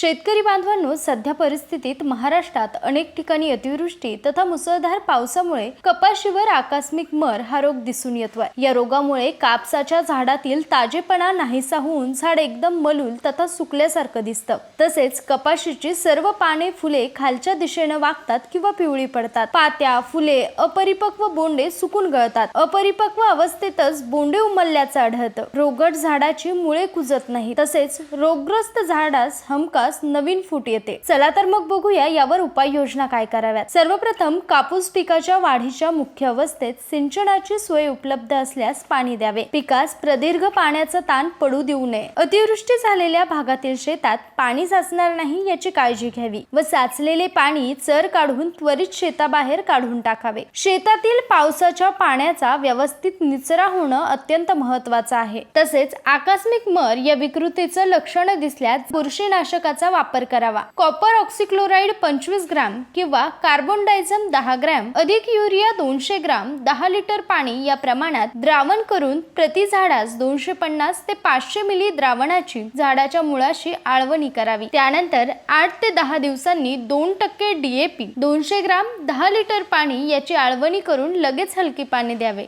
शेतकरी बांधवांनो सध्या परिस्थितीत महाराष्ट्रात अनेक ठिकाणी अतिवृष्टी तथा मुसळधार पावसामुळे कपाशीवर आकस्मिक मर हा रोग दिसून येतोय या रोगामुळे कापसाच्या झाडातील ताजेपणा नाहीसा होऊन झाड एकदम मलूल तथा सुकल्यासारखं दिसतं. तसेच कपाशीची सर्व पाने फुले खालच्या दिशेनं वागतात किंवा पिवळी पडतात. पात्या फुले अपरिपक्व बोंडे सुकून गळतात. अपरिपक्व अवस्थेतच बोंडे उमलल्याचं आढळतं. रोगट झाडाची मुळे कुजत नाही तसेच रोगग्रस्त झाडास हमका हमखास नवीन फूट येते. चला तर मग बघूया यावर उपाययोजना काय कराव्यात. सर्वप्रथम कापूस पिकाच्या वाढीच्या मुख्य अवस्थेत सिंचनाची सोय उपलब्ध असल्यास पाणी द्यावे. पिकास प्रदीर्घ पाण्याचा ताण पडू देऊ नये. अतिवृष्टी झालेल्या भागातील शेतात पाणी साचणार नाही याची काळजी घ्यावी व साचलेले पाणी चर काढून त्वरित शेताबाहेर काढून टाकावे. शेतातील पावसाच्या पाण्याचा व्यवस्थित निचरा होणं अत्यंत महत्वाचं आहे. तसेच आकस्मिक मर या विकृतीचं लक्षण दिसल्यास बुरशीनाशकाचा वापर करावा. कॉपर ऑक्सिक्लोराईड पंचवीस ग्राम किंवा कार्बन डायझम दहा ग्रॅम अधिक युरिया दोनशे ग्राम दहा लिटर पाणी या प्रमाणात द्रावण करून प्रति झाडास दोनशे पन्नास ते पाचशे मिली द्रावणाची झाडाच्या मुळाशी आळवणी करावी. त्यानंतर आठ ते दहा दिवसांनी दोन टक्के डीएपी दोनशे ग्राम दहा लिटर पाणी याची आळवणी करून लगेच हलकी पाणी द्यावे.